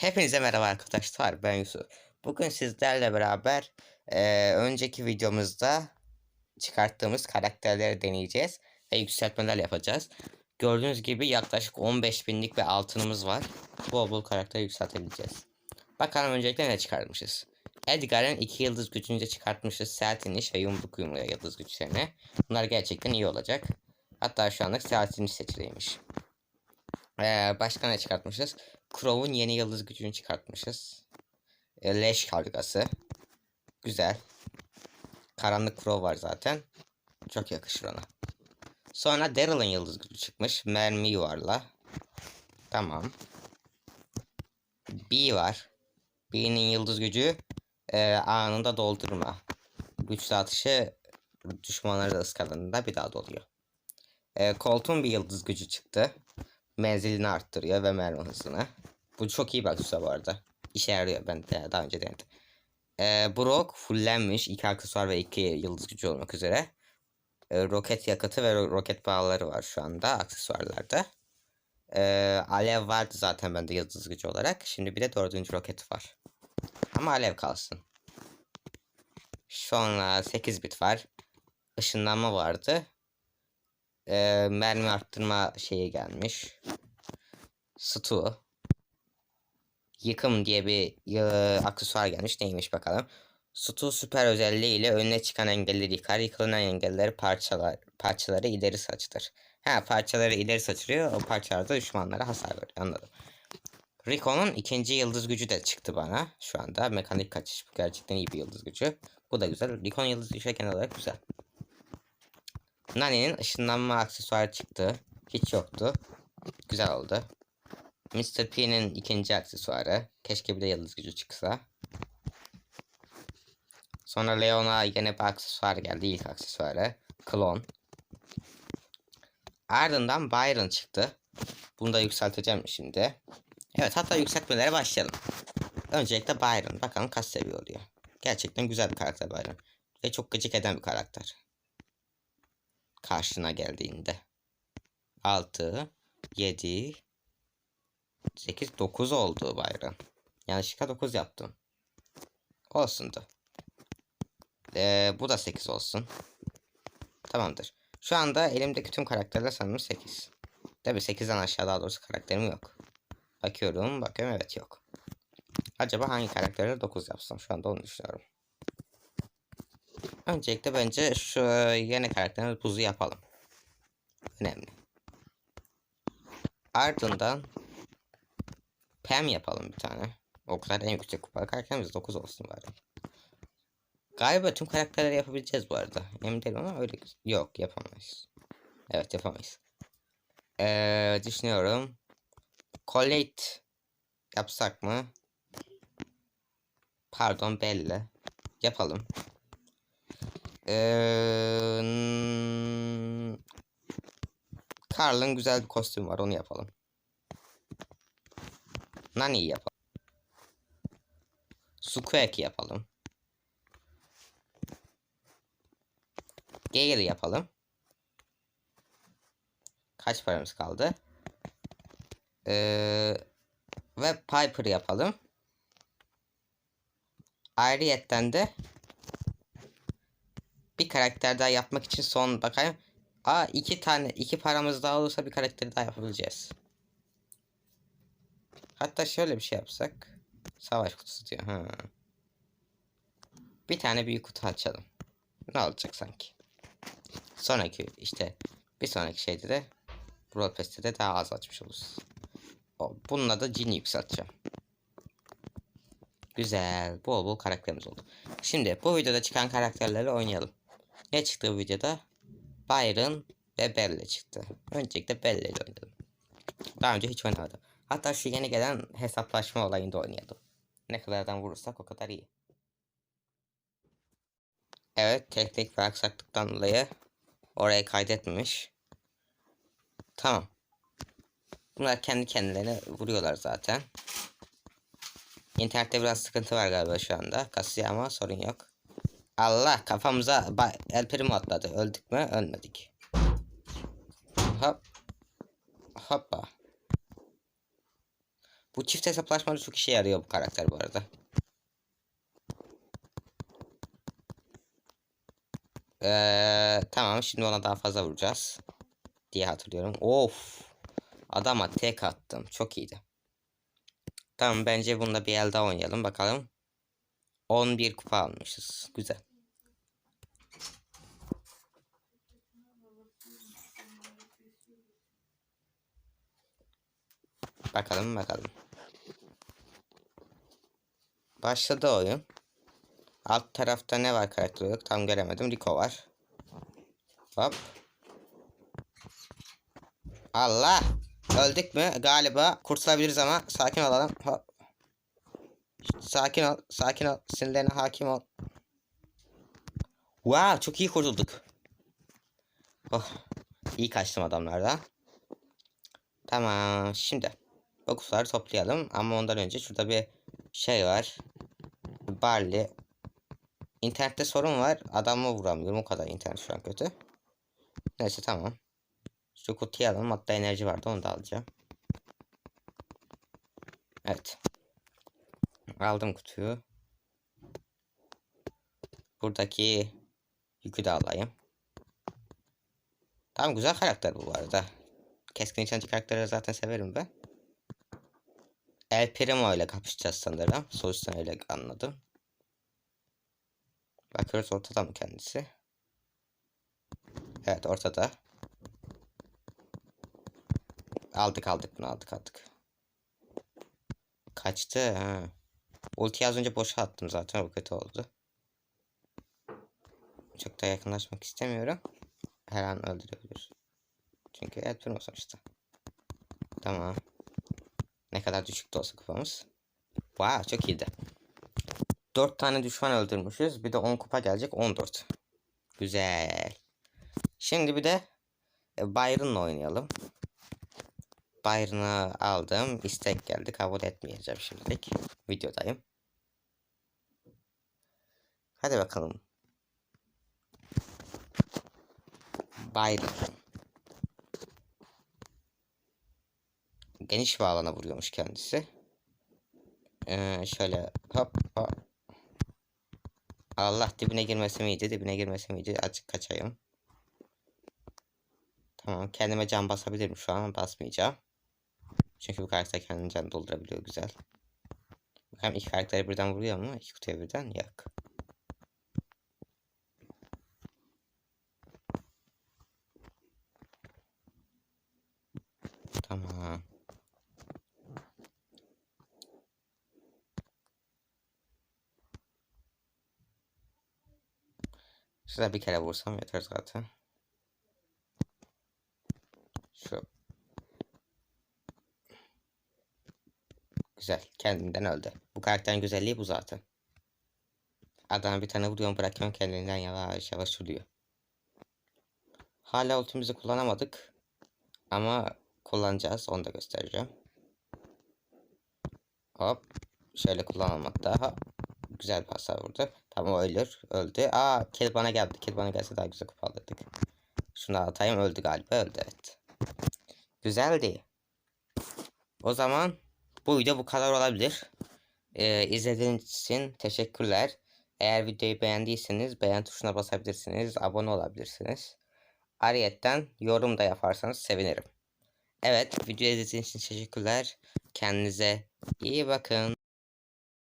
Hepinize merhaba arkadaşlar ben Yusuf. Bugün sizlerle beraber eee, önceki videomuzda çıkarttığımız karakterleri deneyeceğiz ve yükseltmeler yapacağız. Gördüğünüz gibi yaklaşık 15 binlik bir altınımız var. Bol bol karakter yükseltebileceğiz. Bakalım öncelikle ne çıkartmışız. Edgar'ın 2 yıldız gücünü de çıkartmışız. Sert iniş ve yumruk yumruğa yıldız güçlerini. Bunlar gerçekten iyi olacak. Hatta şu anlık sert iniş seçiliymiş. Ee, başka ne çıkartmışız? Crow'un yeni yıldız gücünü çıkartmışız. Ee, leş kargası. Güzel. Karanlık Crow var zaten. Çok yakışır ona. Sonra Daryl'ın yıldız gücü çıkmış. Mermi yuvarla. Tamam. B var. B'nin yıldız gücü e, anında doldurma. Güç atışı düşmanları da ıskaladığında bir daha doluyor. E, Colt'un bir yıldız gücü çıktı menzilini arttırıyor ve mermi hızını. Bu çok iyi bir aksesuar bu arada. İşe yarıyor ben de daha önce denedim. Ee, Brock fullenmiş. iki aksesuar ve iki yıldız gücü olmak üzere. Ee, roket yakıtı ve ro- roket bağları var şu anda aksesuarlarda. Ee, alev vardı zaten bende yıldız gücü olarak. Şimdi bir de dördüncü roket var. Ama alev kalsın. Sonra 8 bit var. Işınlanma vardı. Ee, mermi arttırma şeyi gelmiş. Stu. Yıkım diye bir e, aksesuar gelmiş. Neymiş bakalım. Stu süper özelliği ile önüne çıkan engelleri yıkar. Yıkılan engelleri parçalar, parçaları ileri saçtır. Ha parçaları ileri saçırıyor. O parçalarda düşmanlara hasar veriyor. Anladım. Rico'nun ikinci yıldız gücü de çıktı bana. Şu anda mekanik kaçış. Bu gerçekten iyi bir yıldız gücü. Bu da güzel. Rico'nun yıldız gücü genel olarak güzel. Nani'nin ışınlanma aksesuarı çıktı. Hiç yoktu. Güzel oldu. Mr. P'nin ikinci aksesuarı. Keşke bir de yıldız gücü çıksa. Sonra Leon'a yine bir aksesuar geldi. İlk aksesuarı. Klon. Ardından Byron çıktı. Bunu da yükselteceğim şimdi. Evet hatta yükseltmelere başlayalım. Öncelikle Byron. Bakalım kaç seviye oluyor. Gerçekten güzel bir karakter Byron. Ve çok gıcık eden bir karakter karşına geldiğinde. 6, 7, 8, 9 oldu bayram. Yanlışlıkla 9 yaptım. Olsundu. Ee, bu da 8 olsun. Tamamdır. Şu anda elimdeki tüm karakterler sanırım 8. Tabi 8'den aşağı daha doğrusu karakterim yok. Bakıyorum, bakıyorum evet yok. Acaba hangi karakterleri 9 yapsam? Şu anda onu düşünüyorum. Öncelikle bence şu yeni karakterimiz buzu yapalım. Önemli. Ardından Pam yapalım bir tane. O kadar en yüksek kupa karakterimiz 9 olsun bari. Galiba tüm karakterleri yapabileceğiz bu arada. Emin değilim ama öyle yok yapamayız. Evet yapamayız. Ee, düşünüyorum. Colette yapsak mı? Pardon Belle. Yapalım. Ee, Carl'ın güzel bir kostümü var onu yapalım. Nani'yi yapalım. Sukueki yapalım. Gale yapalım. Kaç paramız kaldı? Ee, ve Piper yapalım. Ayrıyetten de karakter daha yapmak için son bakayım. Aa iki tane iki paramız daha olursa bir karakteri daha yapabileceğiz. Hatta şöyle bir şey yapsak. Savaş kutusu diyor. Ha. Bir tane büyük kutu açalım. Ne olacak sanki? Sonraki işte bir sonraki şeyde de Brawl Pass'te de daha az açmış oluruz. Bununla da cini yükselteceğim. Güzel. Bol bol karakterimiz oldu. Şimdi bu videoda çıkan karakterleri oynayalım. Ne çıktı bu videoda? Byron ve Belle çıktı. Öncelikle Belle ile oynadım. Daha önce hiç oynamadım. Hatta şu yeni gelen hesaplaşma olayında oynayalım. Ne kadardan vurursak o kadar iyi. Evet teknik bir aksaklıktan dolayı oraya kaydetmemiş. Tamam. Bunlar kendi kendilerine vuruyorlar zaten. İnternette biraz sıkıntı var galiba şu anda. Kasıyor ama sorun yok. Allah kafamıza El Primo atladı. Öldük mü? Ölmedik. Hop. Hoppa. Bu çift hesaplaşmada çok işe yarıyor bu karakter bu arada. Ee, tamam şimdi ona daha fazla vuracağız. Diye hatırlıyorum. Of. Adama tek attım. Çok iyiydi. Tamam bence bunda bir el daha oynayalım bakalım. 11 kupa almışız. Güzel. Bakalım bakalım. Başladı oyun. Alt tarafta ne var karakter olarak tam göremedim. Rico var. Hop. Allah. Öldük mü? Galiba kurtulabiliriz ama sakin olalım. Hop. Sakin ol. Sakin ol. Sinirlerine hakim ol. Wow çok iyi kurtulduk. Oh. İyi kaçtım adamlardan. Tamam şimdi. Bu kutuları toplayalım ama ondan önce şurada bir şey var. Barley. İnternette sorun var. Adamı vuramıyorum. O kadar internet şu an kötü. Neyse tamam. Şu kutuyu alalım. Hatta enerji vardı. Onu da alacağım. Evet. Aldım kutuyu. Buradaki yükü de alayım. Tamam güzel karakter bu arada. Keskin nişancı karakterleri zaten severim ben. El Primo ile kapışacağız sanırım. Sonuçtan öyle anladım. Bakıyoruz ortada mı kendisi? Evet ortada. Aldık aldık bunu aldık aldık. Kaçtı ha. Ultiyi az önce boşa attım zaten o kötü oldu. Çok da yakınlaşmak istemiyorum. Her an öldürebilir. Çünkü el Primo sonuçta. Tamam. Ne kadar düşük de olsa kupamız. Wow çok iyiydi. 4 tane düşman öldürmüşüz. Bir de 10 kupa gelecek 14. Güzel. Şimdi bir de e, Byron'la oynayalım. Byron'ı aldım. İstek geldi. Kabul etmeyeceğim şimdilik. Videodayım. Hadi bakalım. Byron. Geniş bir alana vuruyormuş kendisi. Ee, şöyle hop hop. Allah dibine girmesi miydi? Dibine girmesi miydi? Açık kaçayım. Tamam kendime can basabilirim şu an basmayacağım. Çünkü bu karakter kendini can doldurabiliyor güzel. Bakalım iki karakteri birden vuruyor mu? İki kutuya birden yok. Tamam. Size bir kere vursam yeter zaten. Şu. Güzel. Kendinden öldü. Bu karakterin güzelliği bu zaten. Adam bir tane vuruyorum bırakıyorum kendinden yavaş yavaş vuruyor. Hala ultimizi kullanamadık. Ama kullanacağız. Onu da göstereceğim. Hop. Şöyle kullanalım hatta. Güzel bir hasar vurdu. Tamam o ölür. Öldü. Aa kill bana geldi. Kill bana gelse daha güzel kupa alırdık. Şunu atayım. Öldü galiba. Öldü evet. Güzeldi. O zaman bu video bu kadar olabilir. Ee, izlediğiniz için teşekkürler. Eğer videoyu beğendiyseniz beğen tuşuna basabilirsiniz. Abone olabilirsiniz. Ariyetten yorum da yaparsanız sevinirim. Evet video izlediğiniz için teşekkürler. Kendinize iyi bakın.